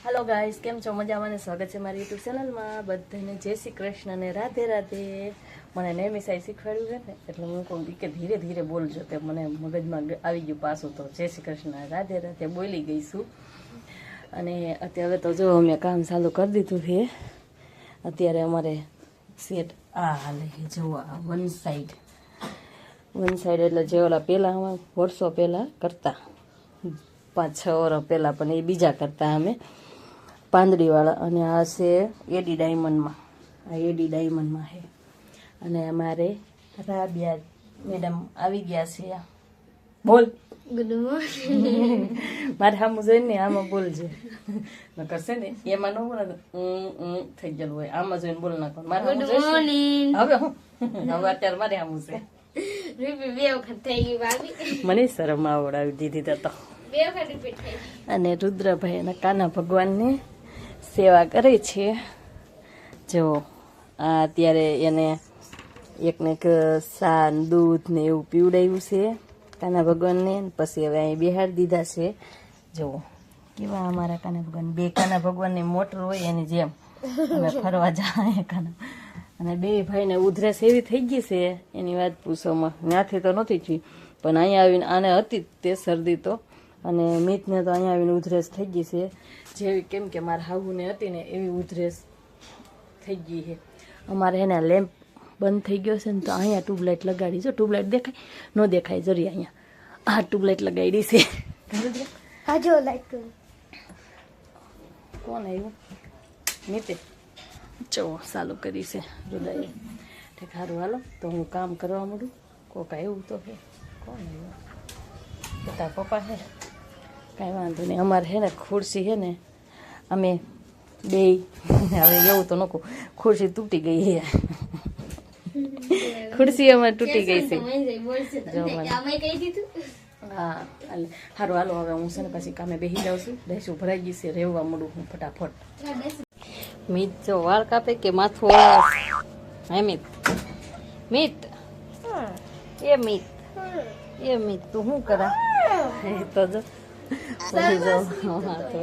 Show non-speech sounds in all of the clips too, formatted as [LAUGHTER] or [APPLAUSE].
હાલો guys કેમ છો? મજામાં સ્વાગત છે મારી યુટ્યુબ ચેનલમાં બધાને જય શ્રી કૃષ્ણ અને રાધે રાધે. મને નેમિસાઈ શીખવાડ્યું છે ને, એટલે હું કહું કે ધીરે ધીરે બોલજો તે મને મગજમાં આવી ગયું પાછું તો જય શ્રી કૃષ્ણ, રાધે રાધે. બોલી ગઈ છું. અને અત્યારે તો જો અમે કામ ચાલુ કરી દીધું છે. અત્યારે અમારે સેટ આ હાલે જો આ વન સાઈડ વન સાઈડ એટલે જે ઓલા પહેલાં અમે વર્ષો પહેલાં કરતા. પાંચ, છ વર્ષ પહેલાં પણ એ બીજા કરતા અમે. પાંદડીવાળા અને આ છે એડી ડાયમંડમાં. આ એડી ડાયમંડમાં છે. અને અમારે રાબિયા મેડમ આવી ગયા છે. બોલ. ગુડ મોર્નિંગ [LAUGHS] મારે સામું જોઈ ને આમાં બોલજે કરશે ને એમાં ન બોલે થઈ ગયેલું હોય. આમાં જોઈને બોલ નાખો મારે ગુડ મોર્નિંગ હવે હું? હવે અત્યારે મારે સામું છે. મને શરમ આવડાવી દીધી તો અને રુદ્રભાઈ અને કાના ભગવાનની સેવા કરે છે. જો આ અત્યારે એને એકને એક સાન, દૂધ ને એવું પીવડાવ્યું છે કાના ભગવાનને. પછી હવે અહીં બિહાર દીધા છે. જુઓ કેવા અમારા કાના ભગવાન? બે કાના ભગવાનની મોટર હોય એની જેમ. અમે ફરવા જાય કાના. અને બે ભાઈને ઉધરસ એવી થઈ ગઈ છે. એની વાત પૂછોમાં ત્યાંથી તો નહોતી થઈ. પણ અહીંયા આવીને આને હતી તે શરદી તો. અને મિતને તો અહીંયા આવીને ઉધરસ થઈ ગઈ છે. જેવી કેમ કે મારા હાહુને હતી ને એવી ઉધરસ થઈ ગઈ છે. અમારે એને લેમ્પ બંધ થઈ ગયો છે ને તો અહીંયા ટ્યુબલાઇટ લગાડી જો. ટ્યુબલાઇટ દેખાય? ન દેખાય જરી અહીંયા. આ ટ્યુબલાઇટ લગાડી છે. હાજો લાઈક કોણ આવ્યું? નીતે ચો ચાલુ કરી છે હૃદય ઠીક સારું હાલો. તો હું કામ કરવા માંડું. કોક આવ્યું તો હે. કોણ આવ્યું? બધા પપ્પા છે કાંઈ વાંધો નહીં. અમારે છે ને ખુરશી છે ને અમે બે હવે એવું તો નકું ખુરશી તૂટી ગઈ છે. ખુરશી અમારે તૂટી ગઈ છે. હા સારું હાલો હવે હું છે ને પછી કામે બેસી જાઉં છું. દહેશું ભરાઈ ગઈ છે રહેવા મળું હું ફટાફટ. મીત જો વાળ કાપે કે માથું હે મીત? મીત? એ મીત. એ મીત તું શું કરા? તો જો. જો હાથ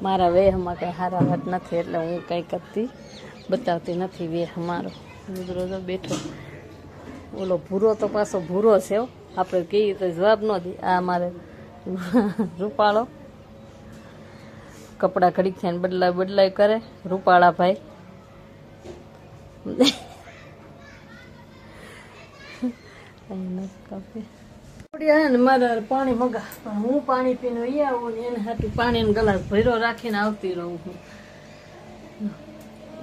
મારા વેહમાં કંઈ સારા વાત નથી એટલે હું કંઈ કરતી બતાવતી નથી વેહ મારો. મિત્રો તો બેઠો. ઓલો ભૂરો તો પાછો ભૂરો છે. આપણે કહીએ તો જવાબ ન દે. આ મારે રૂપાળો. કપડાં ઘડીક થઈને બદલાય બદલાય કરે. રૂપાળા ભાઈ. [LAUGHS] નથી કાપી. પડ્યા હે ને મારે પાણી મગા. પણ હું પાણી પીને અહીં આવું ને એને હાટું પાણીનો ગલાસ ભર્યો રાખીને આવતી રહું હું.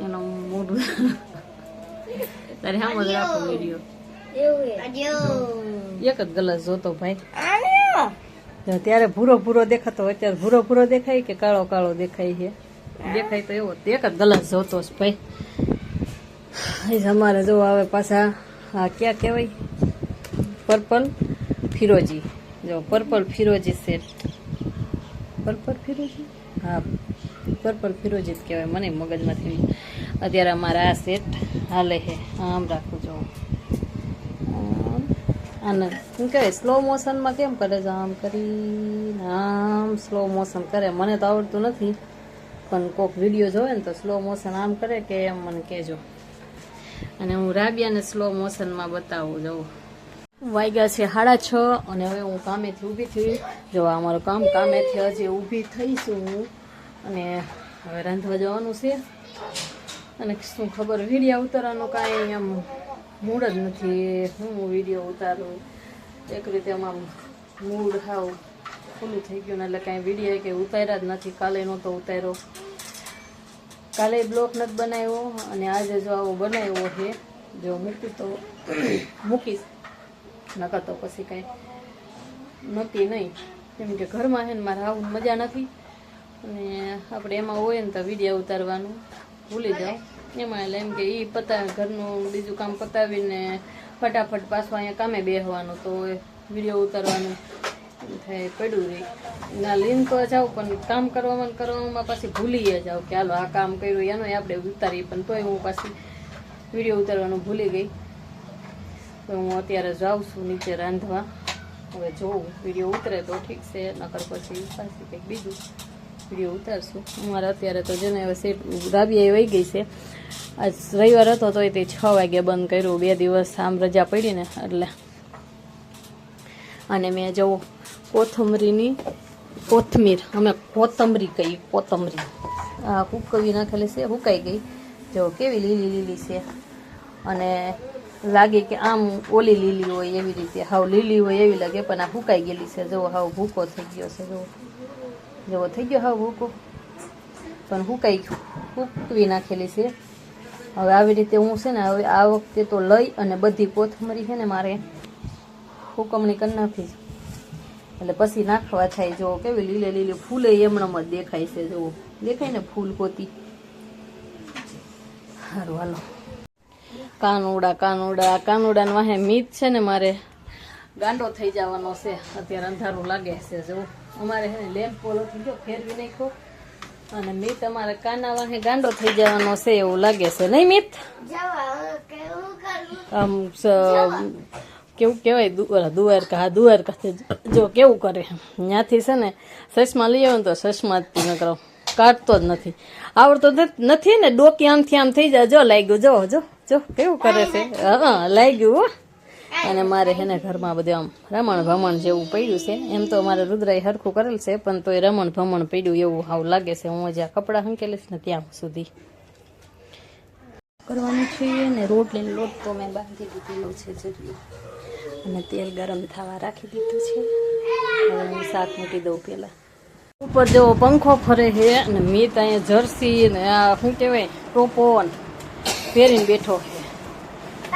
એનો મોઢું. તારે હામ જ રાખો વીડિયો. એક જ ગલાસ જોતો ભાઈ. ત્યારે ભૂરો ભૂરો દેખાતો હોય અત્યારે ભૂરો ભૂરો દેખાય કે કાળો કાળો દેખાય છે? દેખાય તો એવો તો એક જ ગલાસ જોતો છે ભાઈ. એ જ અમારે જો આવે પાછા હા ક્યાં કહેવાય? પર્પલ? ફિરોજી. જો પર્પલ ફિરોજી સેટ પર્પલ ફિરોજી? હા પર્પલ ફિરોજી જ કહેવાય મને મગજમાંથી. અત્યારે અમારા આ સેટ હાલે છે. આમ રાખું જો. અને શું કહેવાય સ્લો મોશનમાં કેમ કરે છે? આમ કરી આમ સ્લો મોશન કરે. મને તો આવડતું નથી પણ કોઈક વીડિયો જોવે ને તો સ્લો મોશન આમ કરે કે એમ મને કહેજો. અને હું રાબિયાને સ્લો મોશનમાં બતાવું જવું વાગ્યા છે સાડા છ અને હવે હું કામેથી ઊભી થઈ. જો અમારું કામ કામેથી હજી ઊભી થઈશું હું. અને હવે રાંધવા જવાનું છે. અને શું ખબર, વીડિયો ઉતારવાનું કાંઈ આમ મૂડ જ નથી. હું વીડિયો ઉતારું. એક રીતે આમ મૂડ હાવ ખુલ્લું થઈ ગયું એટલે કાંઈ વીડિયો કંઈ ઉતાર્યા જ નથી. કાલે નહોતો ઉતાર્યો. કાલે બ્લોક નથી બનાવ્યો. અને આજે જો આવો બનાવ્યો છે, જો મૂકી તો મૂકીશ. નકર તો પછી કાંઈ નહોતી નહીં. કેમ કે ઘરમાં છે ને મારે આવું મજા નથી. અને આપણે એમાં હોય ને તો વીડિયો ઉતારવાનું. ભૂલી જાઓ. એમાં એટલે એમ કે એ પતા, ઘરનું બીજું કામ પતાવીને ફટાફટ પાછું અહીંયા કામે બેસવાનું તો વીડિયો ઉતારવાનું થાય પડ્યું રહી ના, લીન તો જાઉં પણ કામ કરવામાં કરવામાં પાછી ભૂલીએ જાઉં કે હાલો આ કામ કર્યું એનો આપણે ઉતારીએ, પણ તોય હું પાછી વીડિયો ઉતારવાનું ભૂલી ગઈ. તો હું અત્યારે જાઉં છું નીચે રાંધવા. હવે જોઉં, વીડિયો ઉતરે તો ઠીક છે, નકર પછી પાછી કંઈક બીજું વીડિયો ઉતારશું. અમારે અત્યારે તો જેને હવે સેટ રાબિયા વહી ગઈ છે. આજ રવિવાર હતો તો તે છ વાગે બંધ કર્યું. બે દિવસ આમ રજા પડી ને એટલે. અને મેં જવું કોથમરીની કોથમીર, અમે કોથમરી કહી કોથમરી. આ કુકવી નાખેલી છે હુકાઈ ગઈ. જો કેવી લીલી લીલી છે. અને લાગે કે આમ ઓલી લીલી હોય એવી રીતે. હાવ લીલી હોય એવી લાગે, પણ આ હુકાઈ ગયેલી છે. જુઓ હાવ ભૂકો થઈ ગયો છે જુઓ જવો થઈ ગયો હાવ ભૂકો. પણ હુકાઈ હુકવી નાખેલી છે. હવે આવી રીતે હું છે ને, હવે આ વખતે તો લઈ અને બધી કોથમરી છે ને મારે હુકમણી કરી નાખી એટલે પછી નાખવા થાય જુઓ કેવી લીલે લીલી ફૂલે એમણમ જ દેખાય છે જુઓ દેખાય ને ફૂલ કોતી સારું હાલો. કાનુડા કાનુડા કાનુડા વાહે મીત છે ને મારે ગાંડો થઈ જવાનો છે. અત્યારે અંધારું લાગે છે જો. અમારે છે લેમ્પ પોલો થઈ ગયો ફેરવી નાખ્યો. અને મીત અમારે કાના વાહે ગાંડો થઈ જવાનો છે એવું લાગે છે. નહીં મીત? જવા આમ કેવું કહેવાય દુ- ઓલા દુવારકા હા દુવારકા જો કેવું કરે? ત્યાંથી છે ને સસમાં લઈ આવ્યો ને તો સસમાં જ ન કરો. કાઢતો જ નથી. આવડતો નથી- નથી ને ડોકી આમથી આમ થઈ જાય. જો લાગ્યું. જો જો. જો કેવું કરે છે? હા લાગ્યું હો. અને મારે છે ને ઘરમાં બધું આમ રમણ ભમણ જેવું પડ્યું છે. એમ તો મારે રુદ્રાએ હરખું કરેલ છે પણ તોય રમણ ભમણ પડ્યું એવું હાવ લાગે છે. હું જ્યાં કપડાં હંકેલીશ ને ત્યાં સુધી. કરવાનું છે ને રોટલીનો લોટ તો મેં બાંધી દીધેલો છે જરૂર. અને તેલ ગરમ થવા રાખી દીધું છે. હવે હું શાક મૂકી દઉં પહેલાં ઉપર જેવો પંખો ફરે છે અને મીત અહીંયા જર્સી ને આ શું કહેવાય ટોપો પહેરીને બેઠો છે.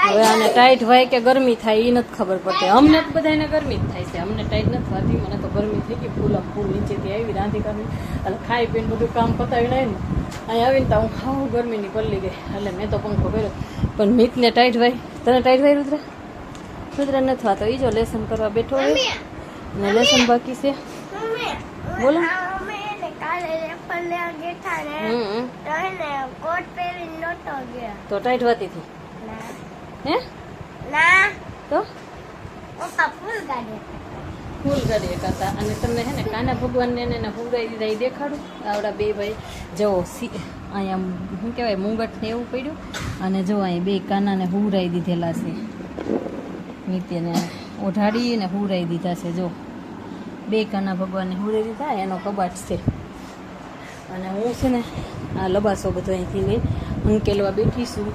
હવે આને ટાઈટ હોય કે ગરમી થાય એ નથી ખબર પડતી. અમને તો બધાને ગરમી જ થાય છે. અમને ટાઈટ નથી થતી મને તો ગરમી થઈ ગઈ. ફૂલ ફૂલ નીચેથી આવી રાંધી કરવી એટલે ખાઈ પીને બધું કામ પતાવીને આવીને અહીંયા આવીને તો હું હાવ ગરમીની પલ્લી ગઈ. એટલે મેં તો પંખો કર્યો. પણ મીતને ટાઈટ હોય. તને ટાઈટ હોય રુદ્રા? રુદ્રા નથી થતો એ જો લેસન કરવા બેઠો હોય. અને લેસન બાકી છે. બોલો. લેવા ગયા ને તો કોટ પહેરીને નહોતો ગયા. તો ટાઈટ હોતી? હતી હે? ના. તો? પપ્પા ફૂલ કાઢે. ફૂલ કરીએ કરતા અને તમને હે ને કાના ભગવાનને એને હુંગાઈ દીધા એ દેખાડું? આવડા બે ભાઈ. જો અહીંયા શું કહેવાય મુંગટ ને એવું પડ્યું. અને જો અહીં બે કાનાને હુરાઈ દીધેલા છે. નિત્યને ઓઢાડી ને હુરાઈ દીધા છે. જો બે કાના ભગવાનને હુરાઈ દીધા એનો કબાટ છે. અને હું છે ને આ લબાસો બધો અહીંથી લઈ હંકેલવા બેઠી છું.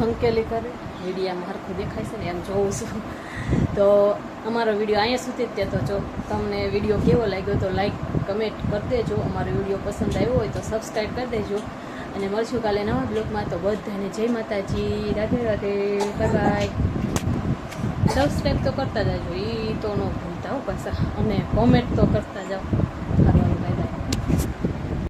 હંકેલી કરે, વિડીયામાં હરખું દેખાય છે ને એમ જોઉં છું. તો અમારો વીડિયો અહીંયા સુધી જ તે તો જો તમને વીડિયો કેવો લાગ્યો તો લાઈક કમેન્ટ કરી દેજો. અમારો વીડિયો પસંદ આવ્યો હોય તો સબસ્ક્રાઈબ કરી દેજો. અને મળશું કાલે નવા બ્લોગમાં. તો બધાને જય માતાજી. Radhe Radhe. Bye bye subscribe તો કરતા જાજો. એ તો ન ભૂલતા હો પાછા. અને કોમેન્ટ તો કરતા જાઓ.